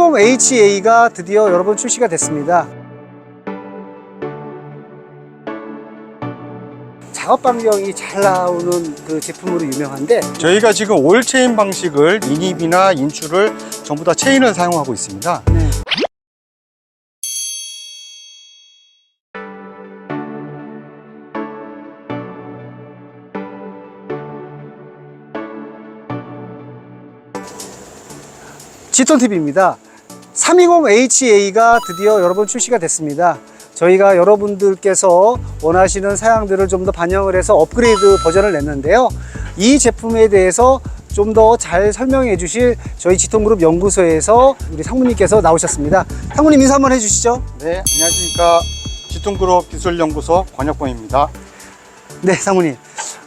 320HA가 드디어 여러분 출시가 됐습니다. 작업 반경이 잘 나오는 그 제품으로 유명한데 저희가 지금 올 체인 방식을 인입이나 인출을 전부 다 체인을 사용하고 있습니다. 네. 지톤 TV입니다. 320HA가 드디어 여러분 출시가 됐습니다. 저희가 여러분들께서 원하시는 사양들을 좀 더 반영을 해서 업그레이드 버전을 냈는데요. 이 제품에 대해서 좀 더 잘 설명해 주실 저희 지통그룹 연구소에서 우리 상무님께서 나오셨습니다. 상무님 인사 한번 해주시죠. 네, 안녕하십니까. 지통그룹 기술연구소 권혁봉입니다. 네, 상무님.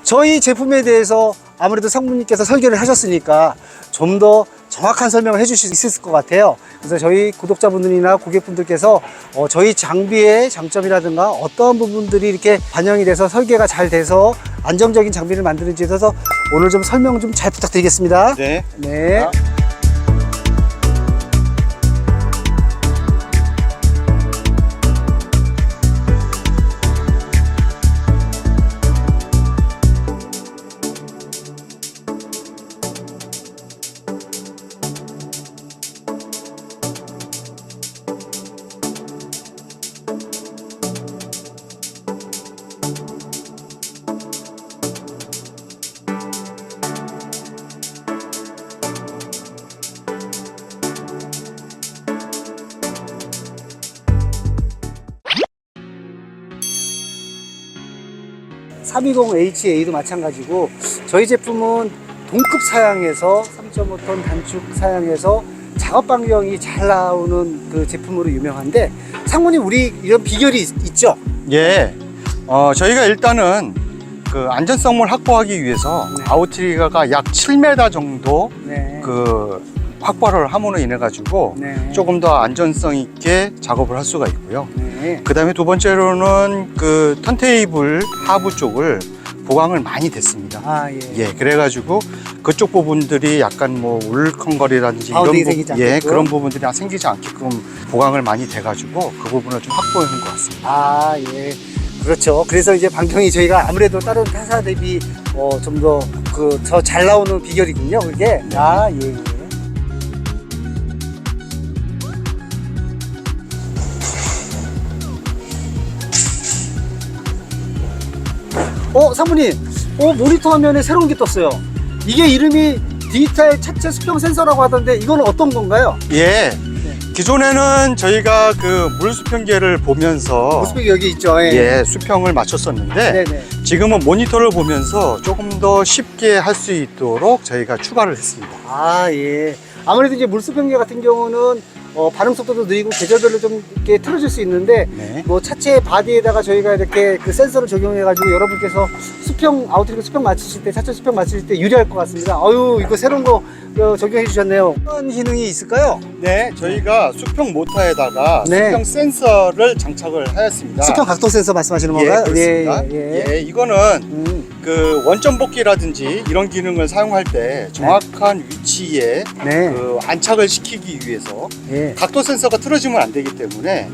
저희 제품에 대해서 아무래도 상무님께서 설계를 하셨으니까 좀더 정확한 설명을 해주실 수 있을 것 같아요. 그래서 저희 구독자분들이나 고객분들께서 어, 저희 장비의 장점이라든가 어떠한 부분들이 이렇게 반영이 돼서 설계가 잘 돼서 안정적인 장비를 만드는지에 있어서 오늘 좀 설명 좀 잘 부탁드리겠습니다. 네. 네. 320HA도 마찬가지고 저희 제품은 동급 사양에서 3.5톤 단축 사양에서 작업 반경이 잘 나오는 그 제품으로 유명한데 상무님 우리 이런 비결이 있, 있죠? 예. 어, 저희가 일단은 그 안전성을 확보하기 위해서 네. 아웃트리거가 약 7m 정도 네. 그 확보를 함으로 인해 가지고 네. 조금 더 안전성 있게 작업을 할 수가 있고요. 네. 그 다음에 두 번째로는 그 턴테이블 하부 쪽을 보강을 많이 됐습니다. 아 예. 예, 그래가지고 그쪽 부분들이 약간 뭐 울컹거리라든지 가운데 이런 부분, 예? 그런 부분들이 생기지 않게끔 보강을 많이 돼가지고 그 부분을 좀 확보해 놓은 것 같습니다. 아 예. 그렇죠. 그래서 이제 반경이 저희가 아무래도 다른 타사 대비 어, 좀 더 그 더 잘 나오는 비결이군요. 그게. 아 예. 어, 사모님. 어, 모니터 화면에 새로운 게 떴어요. 이게 이름이 디지털 차체 수평 센서라고 하던데 이거는 어떤 건가요? 예, 기존에는 저희가 그 물수평계를 보면서 모습이 여기 있죠. 예. 예, 수평을 맞췄었는데 네네. 지금은 모니터를 보면서 조금 더 쉽게 할 수 있도록 저희가 추가를 했습니다. 아, 예. 아무래도 이제 물수평계 같은 경우는 어, 반응 속도도 느리고 계절별로 좀 이렇게 틀어질 수 있는데 네. 뭐 차체 바디에다가 저희가 이렇게 그 센서를 적용해가지고 여러분께서 수평 아웃트리거 수평 맞추실 때 차체 수평 맞추실 때 유리할 것 같습니다. 아유 이거 새로운 거 어, 적용해 주셨네요. 어떤 기능이 있을까요? 네, 저희가 수평 모터에다가 네. 수평 센서를 장착을 하였습니다. 수평 각도 센서 말씀하시는 예, 건가요? 그렇습니다. 예, 예. 예, 이거는 음, 그 원점 복귀라든지 이런 기능을 사용할 때 정확한 위치에 네. 그 안착을 시키기 위해서 예. 각도 센서가 틀어지면 안 되기 때문에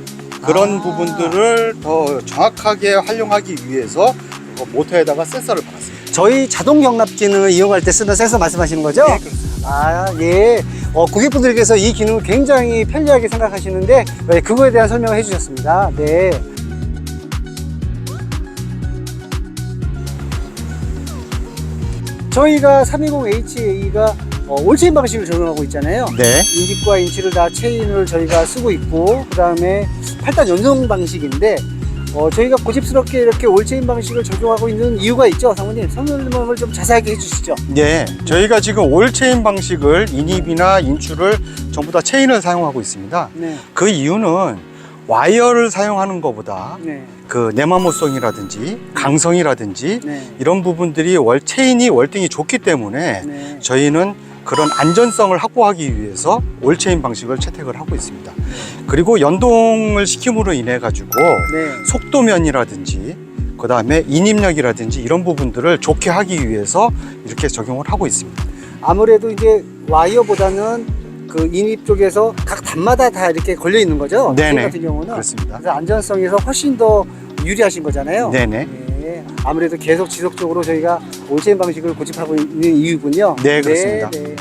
그런 아. 부분들을 더 정확하게 활용하기 위해서 이거 모터에다가 센서를 박았습니다. 저희 자동 경납 기능을 이용할 때 쓰는 센서 말씀하시는 거죠? 네, 그렇습니다. 아, 예. 어, 고객분들께서 이 기능을 굉장히 편리하게 생각하시는데, 네, 그거에 대한 설명을 해주셨습니다. 네. 저희가 320HA가 어, 올체인 방식을 적용하고 있잖아요. 네. 인립과 인치를 다 체인을 저희가 쓰고 있고, 그 다음에 8단 연성 방식인데, 어, 저희가 고집스럽게 이렇게 올체인 방식을 적용하고 있는 이유가 있죠, 사모님. 설명을 좀 자세하게 해주시죠. 네, 저희가 지금 올체인 방식을 인입이나 인출을 전부 다 체인을 사용하고 있습니다. 네. 그 이유는 와이어를 사용하는 것보다 네. 그 내마모성이라든지 강성이라든지 네. 이런 부분들이 월 체인이 월등히 좋기 때문에 네. 저희는 그런 안전성을 확보하기 위해서 올체인 방식을 채택을 하고 있습니다. 그리고 연동을 시킴으로 인해 가지고 네. 속도면이라든지 그 다음에 인입력이라든지 이런 부분들을 좋게 하기 위해서 이렇게 적용을 하고 있습니다. 아무래도 이제 와이어보다는 그 인입 쪽에서 각 단마다 다 이렇게 걸려 있는 거죠. 네네. 트레인 같은 경우는 그렇습니다. 그래서 안전성에서 훨씬 더 유리하신 거잖아요. 네네. 네, 아무래도 계속 지속적으로 저희가 올체인 방식을 고집하고 있는 이유군요. 네, 그렇습니다. 네, 네.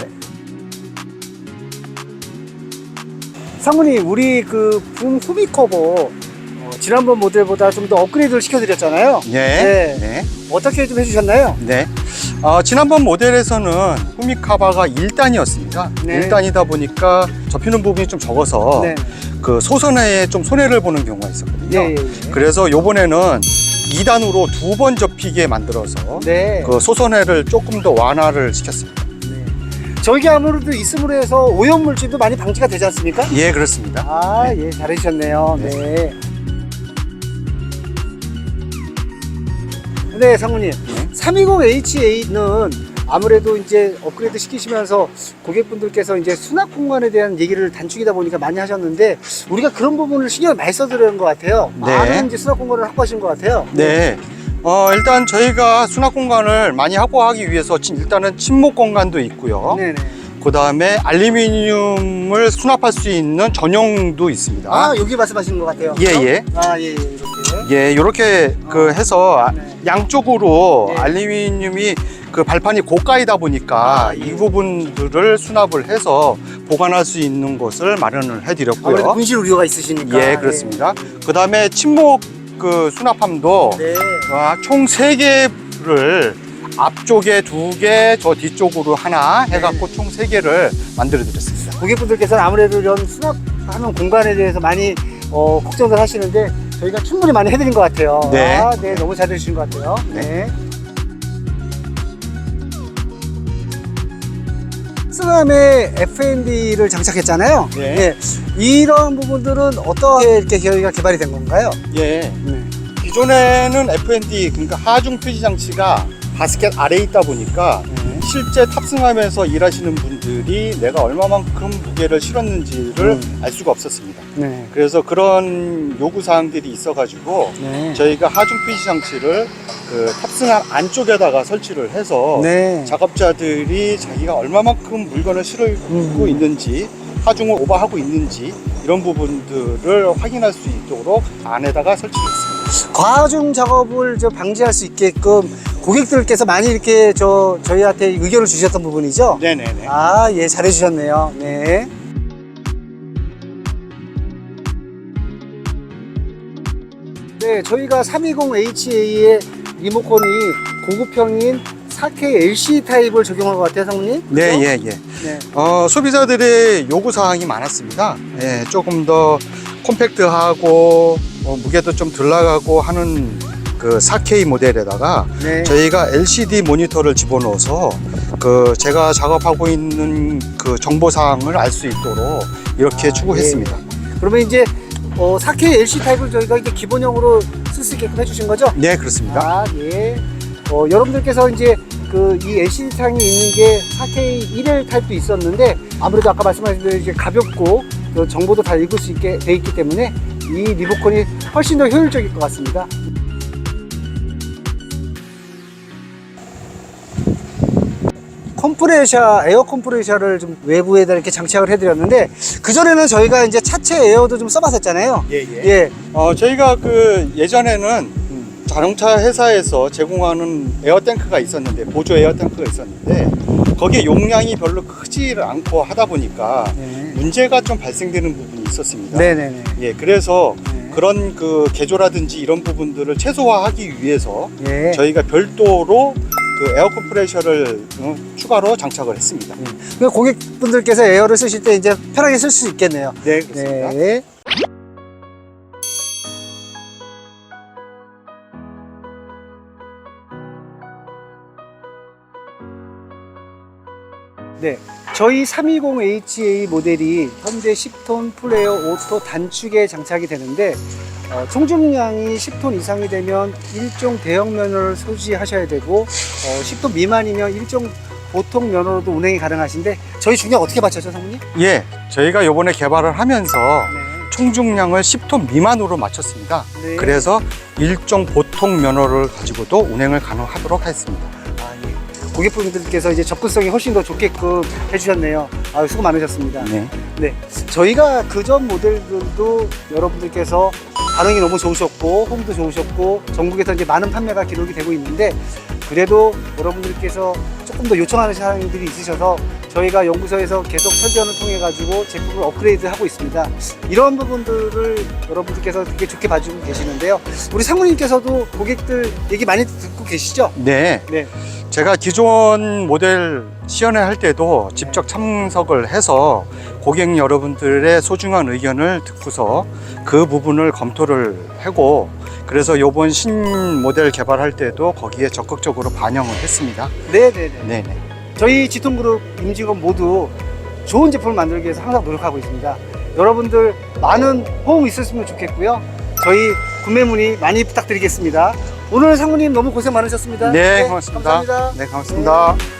상무님, 우리 그 붐 후미커버 어, 지난번 모델보다 좀 더 업그레이드를 시켜드렸잖아요. 예. 네. 네. 어떻게 좀 해주셨나요? 네. 어, 지난번 모델에서는 후미카바가 1단이었습니다. 네. 1단이다 보니까 접히는 부분이 좀 적어서 네. 그 소선에 좀 손해를 보는 경우가 있었거든요. 예, 예, 예. 그래서 요번에는 2단으로 두 번 접히게 만들어서 네. 그 소선회를 조금 더 완화를 시켰습니다. 네. 저기 아무래도 있음으로 해서 오염 물질도 많이 방지가 되지 않습니까? 예, 그렇습니다. 아, 예, 잘해주셨네요. 네. 네, 상무님. 320HA는 아무래도 이제 업그레이드 시키시면서 고객분들께서 이제 수납 공간에 대한 얘기를 단축이다 보니까 많이 하셨는데 우리가 그런 부분을 신경을 많이 써드리는 것 같아요. 네. 많은 이제 수납 공간을 확보하신 것 같아요. 네. 어, 일단 저희가 수납 공간을 많이 확보하기 위해서 진- 일단은 침묵 공간도 있고요. 네네. 그 다음에 알루미늄을 수납할 수 있는 전용도 있습니다. 아, 여기 말씀하시는 것 같아요. 예, 예. 아, 예, 예, 이렇게. 예, 이렇게 그 해서 아- 네. 양쪽으로 네. 알루미늄이 그 발판이 고가이다 보니까 아, 예. 이 부분들을 수납을 해서 보관할 수 있는 곳을 마련을 해드렸고요. 분실 우려가 있으시니까. 예, 그렇습니다. 그 다음에 침묵 그 수납함도 네. 아, 총 세개를 앞쪽에 두 개, 저 뒤쪽으로 하나 해갖고 총 세 개를 만들어 드렸습니다. 고객분들께서는 아무래도 이런 수납하는 공간에 대해서 많이 어, 걱정을 하시는데 저희가 충분히 많이 해드린 것 같아요. 네. 아, 네, 너무 잘해주신 것 같아요. 네. 네. 수남에 F&B를 장착했잖아요. 네. 이런 부분들은 어떻게 이렇게 저희가 개발이 된 건가요? 예. 네. 기존에는 F&D, 그러니까 하중 표시 장치가 바스켓 아래에 있다 보니까 네. 실제 탑승하면서 일하시는 분들이 내가 얼마만큼 무게를 실었는지를 음. 알 수가 없었습니다. 네. 그래서 그런 요구 사항들이 있어가지고 네. 저희가 하중 표시 장치를 그 탑승한 안쪽에다가 설치를 해서 네. 작업자들이 자기가 얼마만큼 물건을 실고 음. 있는지 하중을 오버하고 있는지 이런 부분들을 확인할 수 있도록 안에다가 설치했습니다. 과중 작업을 저 방지할 수 있게끔 고객들께서 많이 이렇게 저 저희한테 의견을 주셨던 부분이죠. 네네네. 아, 예, 잘해 주셨네요. 네. 네, 저희가 320HA의 리모컨이 고급형인 4K LCD 타입을 적용한 것 같아요, 상무님? 네? 예, 예. 네. 어, 소비자들의 요구 사항이 많았습니다. 예, 조금 더 콤팩트하고 어, 무게도 좀 덜 나가고 하는 그 4K 모델에다가 네. 저희가 LCD 모니터를 집어넣어서 그 제가 작업하고 있는 그 정보 사항을 알 수 있도록 이렇게 아, 추구했습니다. 그러면 이제 어, 4K LCD 타입을 저희가 이제 기본형으로 쓸 수 있게끔 해주신 거죠? 네, 그렇습니다. 아, 예. 어, 여러분들께서 이제 그 이 LCD 창이 있는 게 4K 1L 타입도 있었는데 아무래도 아까 말씀하신 대로 이제 가볍고 또 정보도 다 읽을 수 있게 돼 있기 때문에 이 리모컨이 훨씬 더 효율적일 것 같습니다. 컴프레셔, 에어 컴프레셔를 좀 외부에다 이렇게 장착을 해드렸는데 그 전에는 저희가 이제 차체 에어도 좀 써봤었잖아요. 예, 예. 예. 어, 저희가 그 예전에는 자동차 회사에서 제공하는 에어탱크가 있었는데 보조 에어탱크가 있었는데 거기에 용량이 별로 크지를 않고 하다 보니까 네. 문제가 좀 발생되는 부분이 있었습니다. 네네네. 예, 그래서 네. 그런 그 개조라든지 이런 부분들을 최소화하기 위해서 예. 저희가 별도로 그 에어 컴프레셔를 어, 추가로 장착을 했습니다. 그 고객분들께서 에어를 쓰실 때 이제 편하게 쓸 수 있겠네요. 네, 그렇습니다. 네. 네. 저희 320HA 모델이 현재 10톤 플레이어 오토 단축에 장착이 되는데 어, 총중량이 10톤 이상이 되면 일종 대형 면허를 소지하셔야 되고 어, 10톤 미만이면 일종 보통 면허로도 운행이 가능하신데 저희 중량 어떻게 맞췄죠, 상무님? 예, 저희가 요번에 개발을 하면서 네. 총중량을 10톤 미만으로 맞췄습니다. 네. 그래서 일종 보통 면허를 가지고도 운행을 가능하도록 했습니다. 고객분들께서 이제 접근성이 훨씬 더 좋게끔 해주셨네요. 아, 수고 많으셨습니다. 네. 네, 저희가 그전 모델들도 여러분들께서 반응이 너무 좋으셨고 홈도 좋으셨고 전국에서 이제 많은 판매가 기록이 되고 있는데 그래도 여러분들께서 조금 더 요청하는 사항들이 있으셔서 저희가 연구소에서 계속 설계원을 통해 가지고 제품을 업그레이드 하고 있습니다. 이런 부분들을 여러분들께서 되게 좋게 봐주고 계시는데요. 우리 상무님께서도 고객들 얘기 많이 듣고 계시죠? 네. 네. 제가 기존 모델 시연회 할 때도 직접 참석을 해서 고객 여러분들의 소중한 의견을 듣고서 그 부분을 검토를 하고 그래서 요번 신 모델 개발할 때도 거기에 적극적으로 반영을 했습니다. 네네네. 네네. 저희 지통그룹 임직원 모두 좋은 제품을 만들기 위해서 항상 노력하고 있습니다. 여러분들 많은 호응 있었으면 좋겠고요. 저희 구매 문의 많이 부탁드리겠습니다. 오늘 상무님 너무 고생 많으셨습니다. 네, 고맙습니다. 감사합니다. 네, 고맙습니다. 네.